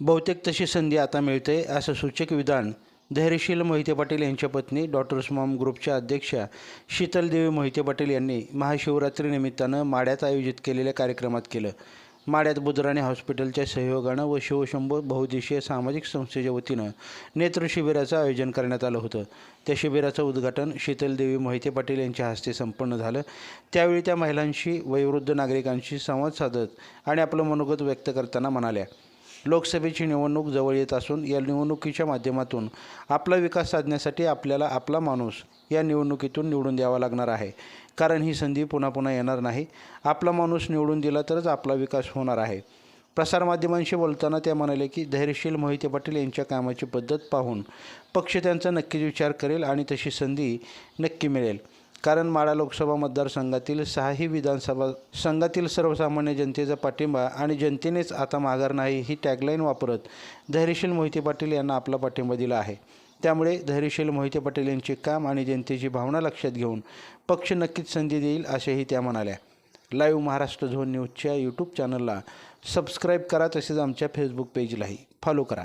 बहुतेक तशी संधी आता मिळते असं सूचक विधान धैर्यशील मोहिते पाटील यांच्या पत्नी डॉक्टर्स मॉम ग्रुपच्या अध्यक्षा शीतलदेवी मोहिते पाटील यांनी महाशिवरात्रीनिमित्तानं माड्यात आयोजित केलेल्या कार्यक्रमात केलं. माड्यात बुधराणे हॉस्पिटलच्या सहयोगानं व शिवशंभू बहुदेशीय सामाजिक संस्थेच्या वतीनं नेत्र शिबिराचं आयोजन करण्यात आलं होतं. त्या शिबिराचं उद्घाटन शीतलदेवी मोहिते पाटील यांच्या हस्ते संपन्न झालं. त्यावेळी त्या महिलांशी वयोवृद्ध नागरिकांशी संवाद साधत आणि आपलं मनोगत व्यक्त करताना म्हणाल्या लोकसभेची निवडणूक जवळ येत असून या निवडणुकीच्या माध्यमातून आपला विकास साधण्यासाठी आपल्याला आपला माणूस या निवडणुकीतून निवडून द्यावा लागणार आहे. कारण ही संधी पुन्हा पुन्हा येणार नाही. आपला माणूस निवडून दिला तरच आपला विकास होणार आहे. प्रसारमाध्यमांशी बोलताना त्या म्हणाले की धैर्यशील मोहिते पाटील यांच्या कामाची पद्धत पाहून पक्ष त्यांचा नक्कीच विचार करेल आणि तशी संधी नक्की मिळेल. कारण माळा लोकसभा मतदारसंघातील सहाही विधानसभा संघातील सर्वसामान्य जनतेचा पाठिंबा आणि जनतेनेच आता माघार नाही ही टॅगलाईन वापरत धैर्यशील मोहिते पाटील यांना आपला पाठिंबा दिला आहे. त्यामुळे धैर्यशील मोहिते पाटील यांचे काम आणि जनतेची भावना लक्षात घेऊन पक्ष नक्कीच संधी देईल असेही त्या म्हणाल्या. लाईव्ह महाराष्ट्र झोन न्यूजच्या यूट्यूब चॅनलला सबस्क्राईब करा तसेच आमच्या फेसबुक पेजलाही फॉलो करा.